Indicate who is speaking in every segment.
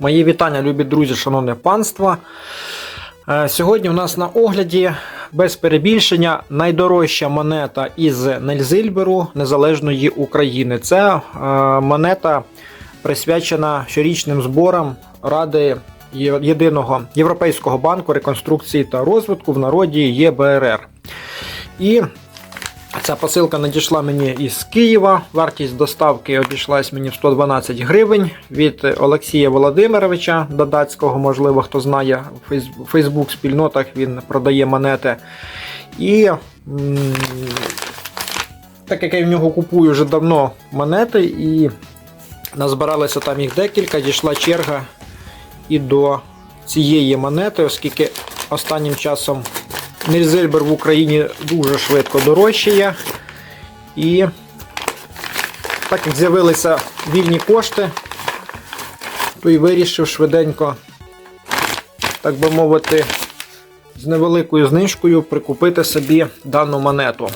Speaker 1: Мої вітання, любі друзі, шановне панство. Е, Сьогодні у нас на огляді без перебільшення найдорожча монета із Нельзильберу Незалежної України. Це е, монета присвячена щорічним зборам Ради Єдиного Європейського банку реконструкції та розвитку в народі ЄБРР. І Ця посилка надійшла мені із Києва. Вартість доставки обійшлась мені в 112 гривень від Олексія Володимировича Додацького. Можливо, хто знає у Фейсбук спільнотах він продає монети. І так як я в нього купую вже давно монети, і назбиралося там їх декілька, дійшла черга і до цієї монети, оскільки останнім часом Нельзельбер в Україні дуже швидко дорожчає. І так як з'явилися вільні кошти, то і вирішив швиденько, так би мовити, з невеликою знижкою прикупити собі дану монету.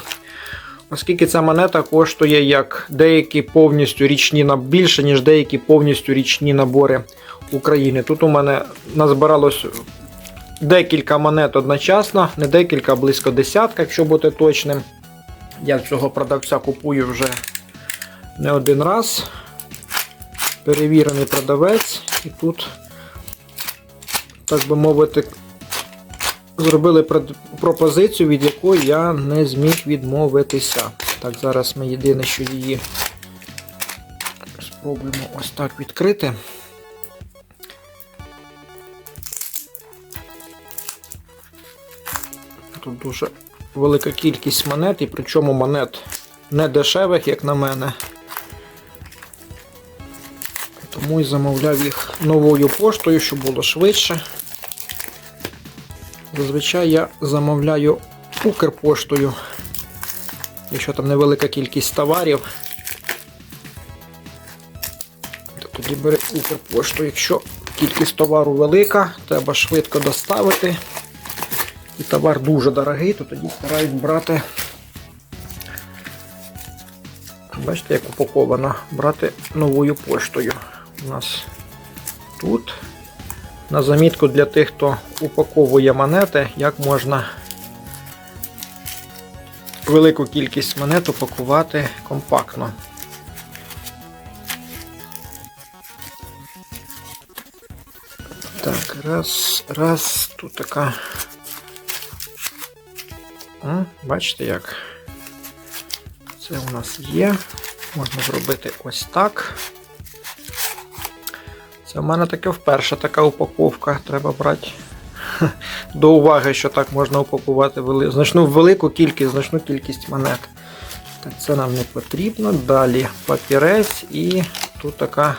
Speaker 1: Оскільки ця монета коштує як деякі повністю річні більше, ніж деякі повністю річні набори України. Тут у мене назбиралось декілька монет одночасно, не декілька, а близько десятка, якщо бути точним. Я цього продавця купую вже не один раз. Перевірений продавець. І тут, так би мовити, зробили пропозицію, від якої я не зміг відмовитися. Так, зараз ми єдине, що її спробуємо ось так відкрити. Тут дуже велика кількість монет, і причому монет не дешевих, як на мене. Тому і замовляв їх новою поштою, щоб було швидше. Зазвичай я замовляю Укрпоштою, якщо там невелика кількість товарів. То тоді бери Укрпошту. Якщо кількість товару велика, треба швидко доставити і товар дуже дорогий, то тоді старають брати. Бачите, як упаковано, брати новою поштою. У нас тут. На замітку для тих, хто упаковує монети, як можна велику кількість монет упакувати компактно. Так, раз, раз, тут така М, Бачите як? Це у нас є. Можна зробити ось так. Це в мене таке вперше така упаковка. Треба брати до уваги, що так можна упакувати вели... значну велику кількість, значну кількість монет. Так, це нам не потрібно. Далі папірець і тут така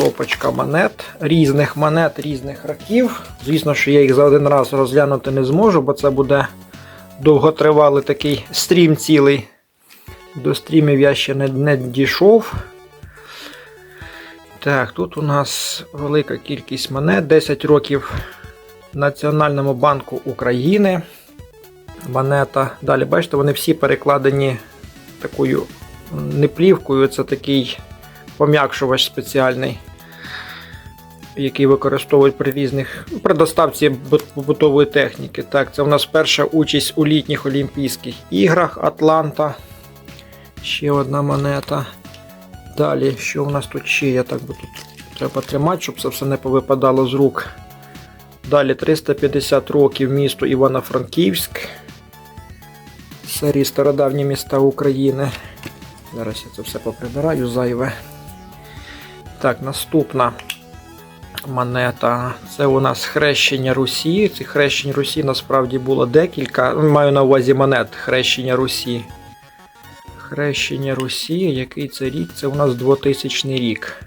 Speaker 1: стопочка монет, різних монет, різних років. Звісно, що я їх за один раз розглянути не зможу, бо це буде довготривалий такий стрім цілий. До стрімів я ще не, не дійшов. Так, тут у нас велика кількість монет, 10 років Національному банку України. Монета. Далі, бачите, вони всі перекладені такою не плівкою, це такий пом'якшувач спеціальний, який використовують при різних при доставці побутової техніки. Так, це у нас перша участь у літніх Олімпійських іграх Атланта. Ще одна монета. Далі, що у нас тут ще є? Так би тут треба тримати, щоб це все не повипадало з рук. Далі 350 років місту Івано-Франківськ. Серії стародавні міста України. Зараз я це все поприбираю зайве. Так, наступна монета. Це у нас хрещення Русі. Цих хрещень Русі насправді було декілька. Маю на увазі монет хрещення Русі. Хрещення Русі. Який це рік? Це у нас 2000 рік.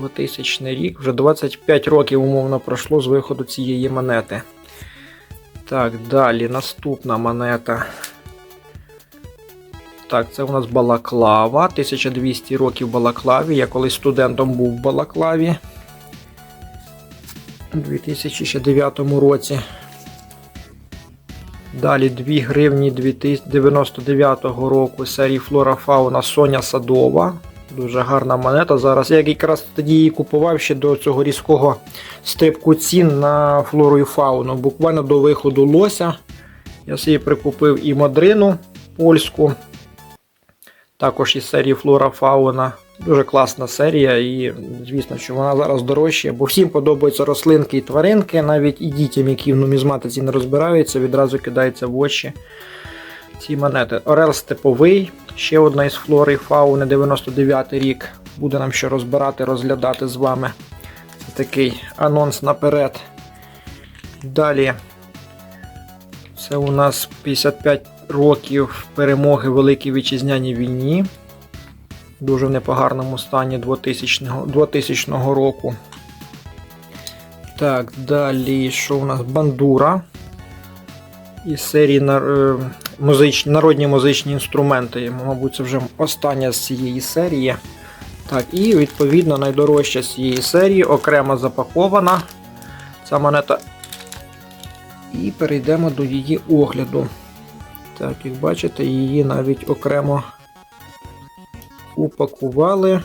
Speaker 1: 2000 рік. Вже 25 років умовно пройшло з виходу цієї монети. Так, далі наступна монета. Так, це у нас Балаклава. 1200 років Балаклаві. Я колись студентом був в Балаклаві. У 2009 році. Далі 2 гривні 2099 року серії Флора Фауна Соня Садова. Дуже гарна монета. Зараз я якраз тоді її купував ще до цього різкого стрибку цін на флору і фауну. Буквально до виходу лося. Я собі прикупив і модрину польську. Також із серії Флора Фауна. Дуже класна серія, і звісно, що вона зараз дорожча, бо всім подобаються рослинки і тваринки, навіть і дітям, які в нумізматиці не розбираються, відразу кидається в очі ці монети. Орел степовий, ще одна із флори і фауни, 99 рік. Буде нам що розбирати, розглядати з вами. Це такий анонс наперед. Далі. Це у нас 55 років перемоги в Великій Вітчизняній війні. Дуже в непогарному стані 2000 2000 року. Так, далі, що у нас? Бандура. Із серії нар... музич... Народні музичні інструменти. Мабуть, це вже остання з цієї серії. Так, і відповідно найдорожча з цієї серії, окремо запакована. Ця монета. І перейдемо до її огляду. Так, як бачите, її навіть окремо упакували.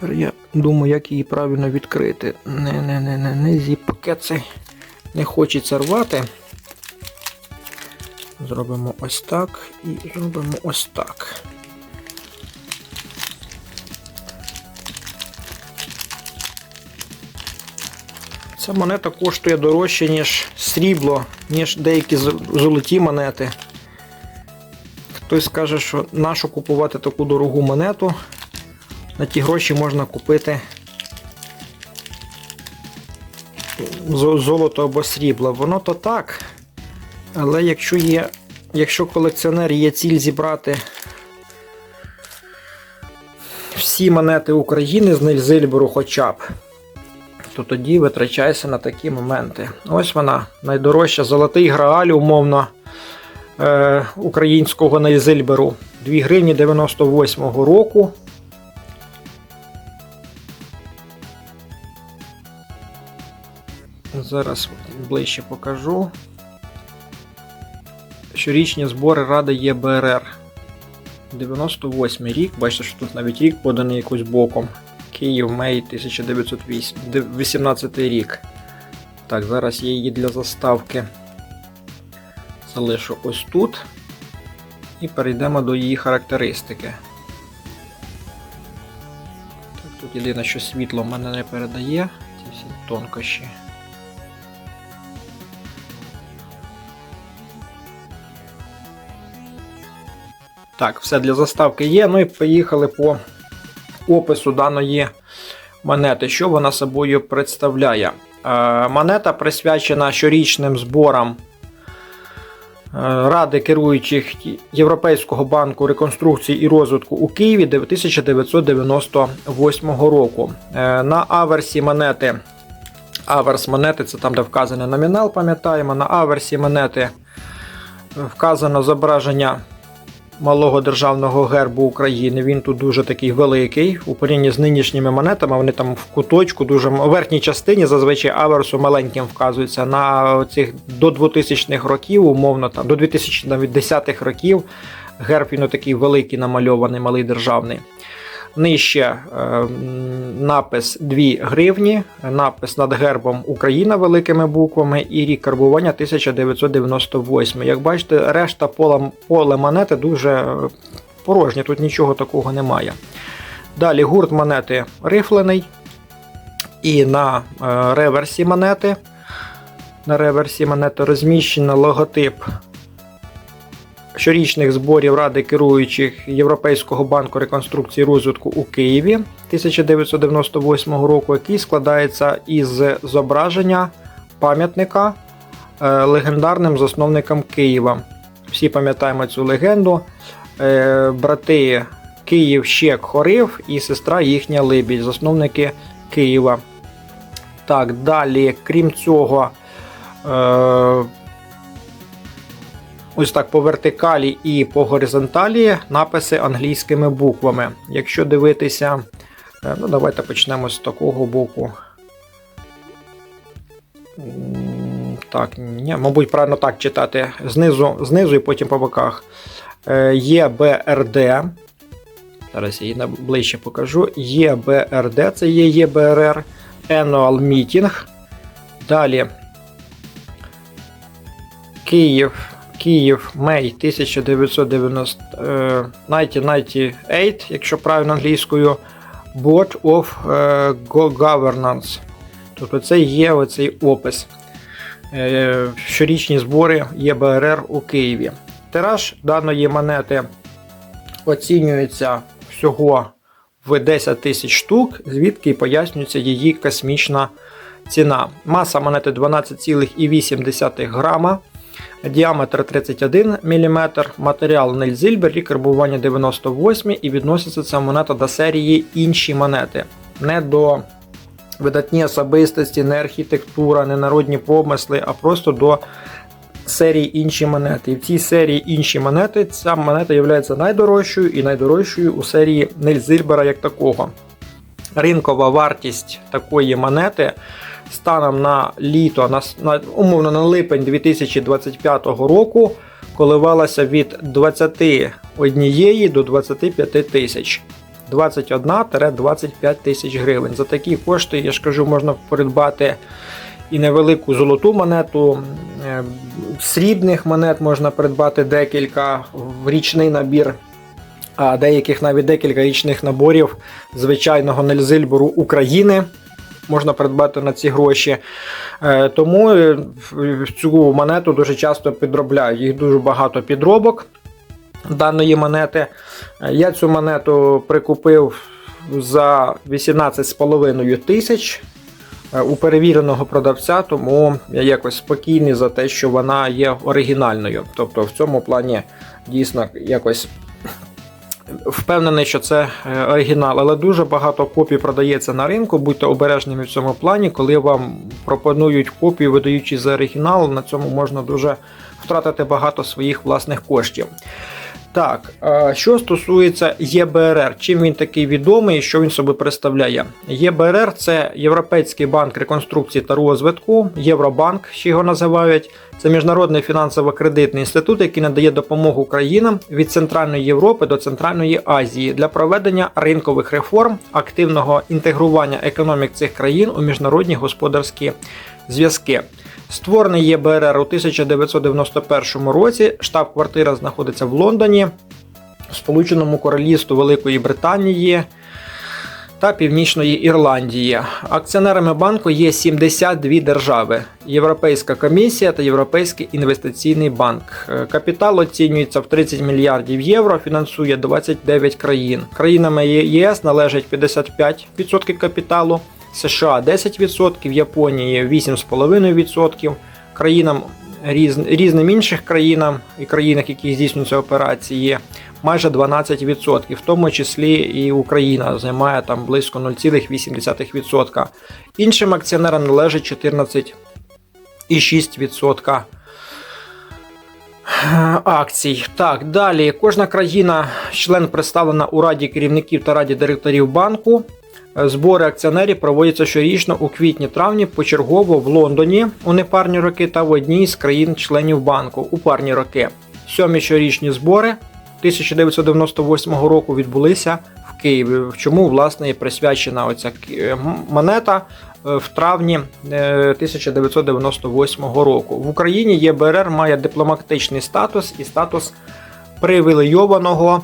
Speaker 1: Тепер я думаю, як її правильно відкрити. Не-не-не, не зі пакет цей не хочеться рвати. Зробимо ось так і зробимо ось так. Ця монета коштує дорожче, ніж срібло, ніж деякі золоті монети. Хтось скаже, що нащо купувати таку дорогу монету, на ті гроші можна купити золото або срібло. Воно то так. Але якщо є, якщо колекціонер є ціль зібрати всі монети України з Нельзильберу хоча б, то тоді витрачайся на такі моменти. Ось вона, найдорожча золотий грааль, умовно українського Нельзильберу. 2 гривні 98 року. Зараз ближче покажу. Щорічні збори Ради ЄБРР. 98 рік, бачите, що тут навіть рік поданий якось боком. Київ, Мей 1918 рік. Так, зараз я її для заставки залишу ось тут. І перейдемо до її характеристики. Так, Тут єдине, що світло в мене не передає ці всі тонкощі. Так, все для заставки є. Ну і поїхали по опису даної монети. Що вона собою представляє? Е, монета присвячена щорічним зборам Ради керуючих Європейського банку реконструкції і розвитку у Києві 1998 року. Е, на аверсі монети. Аверс монети це там, де вказаний номінал, пам'ятаємо. На аверсі монети вказано зображення малого державного гербу України. Він тут дуже такий великий. У порівнянні з нинішніми монетами, вони там в куточку, дуже в верхній частині, зазвичай аверсу маленьким вказується. На цих до 2000-х років, умовно там до 2010-х років герб він такий великий намальований, малий державний. Нижче е, напис 2 гривні, напис над гербом Україна великими буквами і рік карбування 1998. Як бачите, решта пола, поле монети дуже порожнє, тут нічого такого немає. Далі гурт монети рифлений. І на е, реверсі монети. На реверсі монети розміщено логотип щорічних зборів Ради керуючих Європейського банку реконструкції і розвитку у Києві 1998 року, який складається із зображення пам'ятника е, легендарним засновникам Києва. Всі пам'ятаємо цю легенду. Е, брати Київ Щек Хорив і сестра їхня Либідь, засновники Києва. Так, далі, крім цього, е, Ось так по вертикалі і по горизонталі написи англійськими буквами. Якщо дивитися, е, ну давайте почнемо з такого боку. Так, ні, мабуть, правильно так читати. Знизу, знизу і потім по боках. Е, ЄБРД. Зараз я її ближче покажу. ЄБРД, це є ЄБРР. Annual Meeting. Далі. Київ. Київ, Мей 1990, е, 1998, якщо правильно англійською. Board of е, Governance. Тобто це є оцей опис. Е, Щорічні збори ЄБРР у Києві. Тираж даної монети оцінюється всього в 10 тисяч штук, звідки пояснюється її космічна ціна. Маса монети 12,8 грама, діаметр 31 мм, матеріал Нельзильбер, рік карбування 98 і відноситься ця монета до серії інші монети. Не до видатні особистості, не архітектура, не народні помисли, а просто до серії інші монети. І в цій серії інші монети ця монета є найдорожчою і найдорожчою у серії Нельзильбера як такого. Ринкова вартість такої монети станом на літо, на, на умовно на липень 2025 року коливалася від 21 до 25 тисяч. 21-25 тисяч гривень. За такі кошти, я ж кажу, можна придбати і невелику золоту монету, е, срібних монет можна придбати декілька в річний набір, а деяких навіть декілька річних наборів звичайного Нельзильберу України. Можна придбати на ці гроші. Е, Тому е, цю монету дуже часто підробляють. Їх дуже багато підробок даної монети. Е, Я цю монету прикупив за 18,5 тисяч у перевіреного продавця, тому я якось спокійний за те, що вона є оригінальною. Тобто в цьому плані дійсно якось впевнений, що це е, оригінал, але дуже багато копій продається на ринку. Будьте обережними в цьому плані, коли вам пропонують копію, видаючи за оригінал, на цьому можна дуже втратити багато своїх власних коштів. Так, е, що стосується ЄБРР, чим він такий відомий що він собі представляє? ЄБРР це Європейський банк реконструкції та розвитку, Євробанк, ще його називають. Це міжнародний фінансово-кредитний інститут, який надає допомогу країнам від Центральної Європи до Центральної Азії для проведення ринкових реформ, активного інтегрування економік цих країн у міжнародні господарські зв'язки. Створений ЄБРР у 1991 році. Штаб-квартира знаходиться в Лондоні, в Сполученому Королівстві Великої Британії та Північної Ірландії. Акціонерами банку є 72 держави: Європейська комісія та Європейський інвестиційний банк. Е, Капітал оцінюється в 30 мільярдів євро, фінансує 29 країн. Країнами ЄС належить 55% капіталу. США 10%, Японії 8,5%, країнам різ, різним інших країнам і країнах, які здійснюються операції, майже 12%, в тому числі і Україна займає там близько 0,8%. Іншим акціонерам належить 14,6% акцій. Так, далі кожна країна, член представлена у раді керівників та раді директорів банку. Е, Збори акціонерів проводяться щорічно у квітні-травні почергово в Лондоні у непарні роки та в одній з країн-членів банку у парні роки. Сьомі щорічні збори 1998 року відбулися в Києві. Чому власне і присвячена оця е, монета е, в травні е, 1998 року. В Україні ЄБРР має дипломатичний статус і статус привілейованого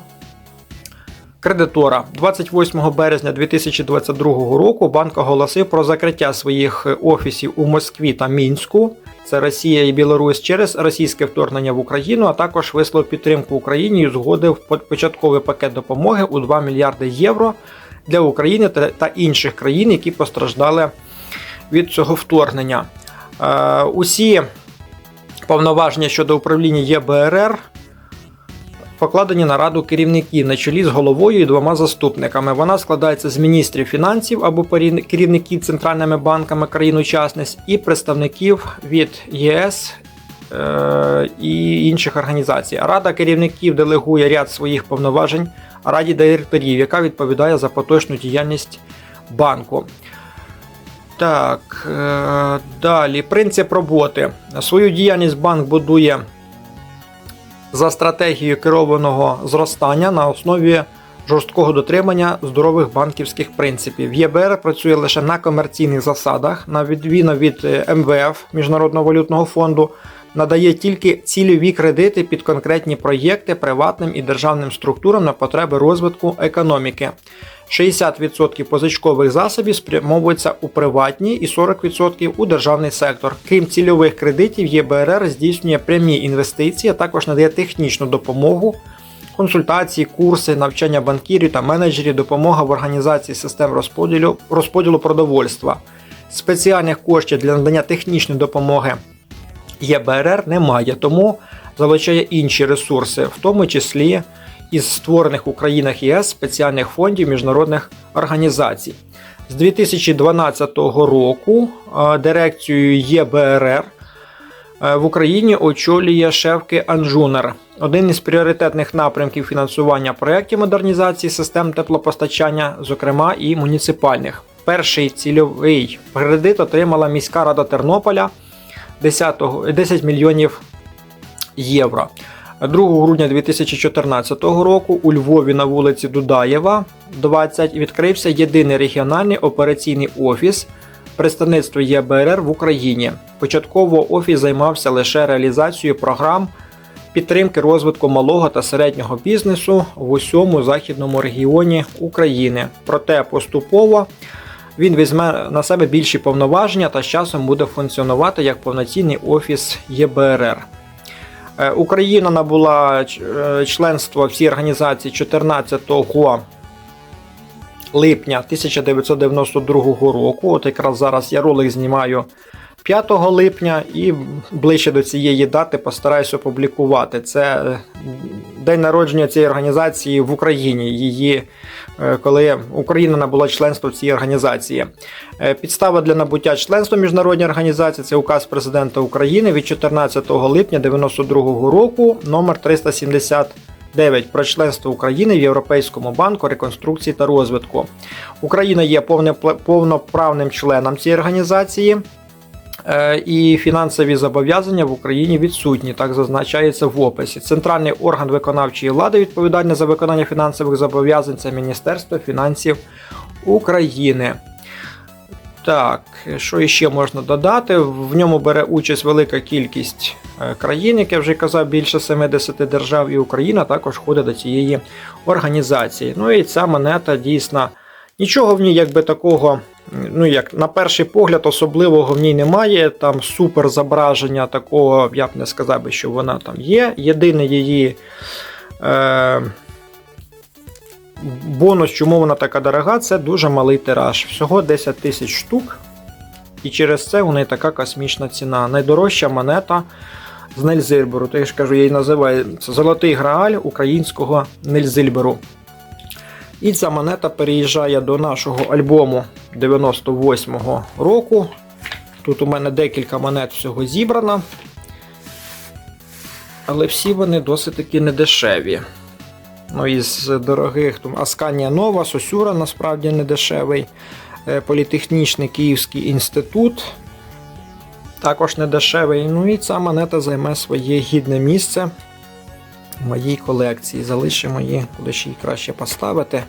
Speaker 1: кредитора. 28 березня 2022 року банк оголосив про закриття своїх офісів у Москві та Мінську. Це Росія і Білорусь через російське вторгнення в Україну, а також висловив підтримку Україні і узгодив по- початковий пакет допомоги у 2 мільярди євро для України та інших країн, які постраждали від цього вторгнення. Е, усі повноваження щодо управління ЄБРР покладені на раду керівників на чолі з головою і двома заступниками. Вона складається з міністрів фінансів або керівників центральними банками країн-учасниць і представників від ЄС. е, І інших організацій. Рада керівників делегує ряд своїх повноважень раді директорів, яка відповідає за поточну діяльність банку. Так, е, далі. Принцип роботи. Свою діяльність банк будує за стратегією керованого зростання на основі жорсткого дотримання здорових банківських принципів. ЄБР працює лише на комерційних засадах, на відміну від е, МВФ Міжнародного валютного фонду, надає тільки цільові кредити під конкретні проєкти приватним і державним структурам на потреби розвитку економіки. 60% позичкових засобів спрямовуються у приватні і 40% у державний сектор. Крім цільових кредитів, ЄБРР здійснює прямі інвестиції, а також надає технічну допомогу, консультації, курси, навчання банкірів та менеджерів, допомога в організації систем розподілу, розподілу продовольства. Спеціальних коштів для надання технічної допомоги ЄБРР немає, тому залучає інші ресурси, в тому числі із створених у країнах ЄС спеціальних фондів міжнародних організацій. З 2012 року дирекцією ЄБРР е, в Україні очолює Шевки Анжунер. Один із пріоритетних напрямків фінансування проєктів модернізації систем теплопостачання, зокрема і муніципальних. Перший цільовий кредит отримала міська рада Тернополя 10, 10 мільйонів євро. 2 грудня 2014 року у Львові на вулиці Дудаєва, 20, відкрився єдиний регіональний операційний офіс представництва ЄБРР в Україні. Початково офіс займався лише реалізацією програм підтримки розвитку малого та середнього бізнесу в усьому західному регіоні України. Проте поступово він візьме на себе більші повноваження та з часом буде функціонувати як повноцінний офіс ЄБРР. Е, Україна набула е, членство в цій організації 14 липня 1992 року. От якраз зараз я ролик знімаю 5 липня і ближче до цієї дати постараюся опублікувати. Це е, день народження цієї організації в Україні. Її коли Україна набула членство в цій організації. Підстава для набуття членства міжнародній організації це указ президента України від 14 липня 1992 року номер 379 про членство України в Європейському банку реконструкції та розвитку. Україна є повноправним членом цієї організації. І фінансові зобов'язання в Україні відсутні, так зазначається в описі. Центральний орган виконавчої влади відповідальний за виконання фінансових зобов'язань це Міністерство фінансів України. Так, що ще можна додати? В ньому бере участь велика кількість країн, як я вже казав, більше 70 держав, і Україна також входить до цієї організації. Ну і ця монета дійсно нічого в ній якби такого ну як на перший погляд, особливого в ній немає. Там супер зображення такого, я б не сказав би, що вона там є. Єдиний її е, бонус, чому вона така дорога, це дуже малий тираж. Всього 10 тисяч штук. І через це у неї така космічна ціна. Найдорожча монета з Нельзильберу. То я ж кажу, я її називаю це Золотий Грааль українського Нельзильберу. І ця монета переїжджає до нашого альбому 98-го року. Тут у мене декілька монет всього зібрано. Але всі вони досить таки недешеві. Ну, Із дорогих там Асканія Нова, Сосюра насправді недешевий. Е, Політехнічний Київський інститут. Також недешевий. Ну і ця монета займе своє гідне місце в моїй колекції. Залишимо її, куди ще її краще поставити.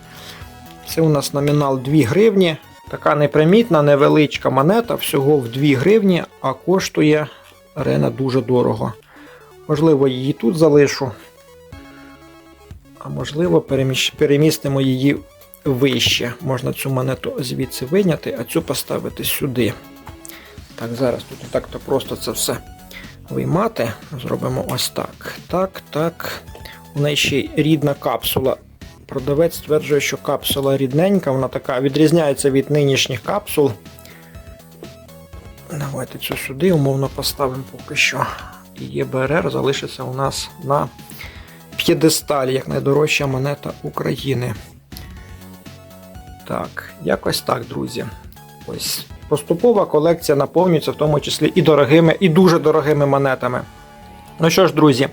Speaker 1: Це у нас номінал 2 гривні. Така непримітна, невеличка монета, всього в 2 гривні, а коштує арена дуже дорого. Можливо, її тут залишу. А можливо, перемістимо її вище. Можна цю монету звідси виняти, а цю поставити сюди. Так, зараз тут так-то просто це все виймати. Зробимо ось так. Так, так. У неї ще й рідна капсула. Продавець стверджує, що капсула рідненька, вона така відрізняється від нинішніх капсул. Давайте цю сюди, умовно поставимо поки що. І ЄБРР залишиться у нас на п'єдесталі, як найдорожча монета України. Так, якось так, друзі. Ось Поступова колекція наповнюється в тому числі і дорогими, і дуже дорогими монетами. Ну що ж, друзі,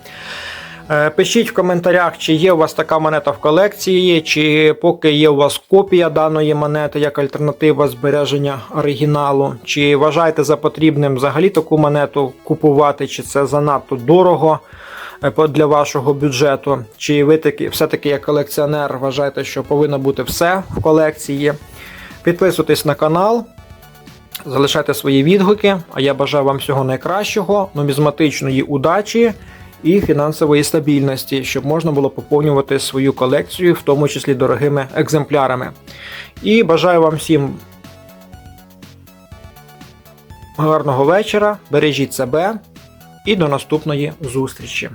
Speaker 1: Е, Пишіть в коментарях, чи є у вас така монета в колекції, чи поки є у вас копія даної монети як альтернатива збереження оригіналу, чи вважаєте за потрібним взагалі таку монету купувати, чи це занадто дорого е, для вашого бюджету, чи ви таки, все-таки як колекціонер вважаєте, що повинно бути все в колекції. Підписуйтесь на канал. Залишайте свої відгуки, а я бажаю вам всього найкращого, нумізматичної удачі і фінансової стабільності, щоб можна було поповнювати свою колекцію, в тому числі дорогими екземплярами. І бажаю вам всім гарного вечора, бережіть себе і до наступної зустрічі.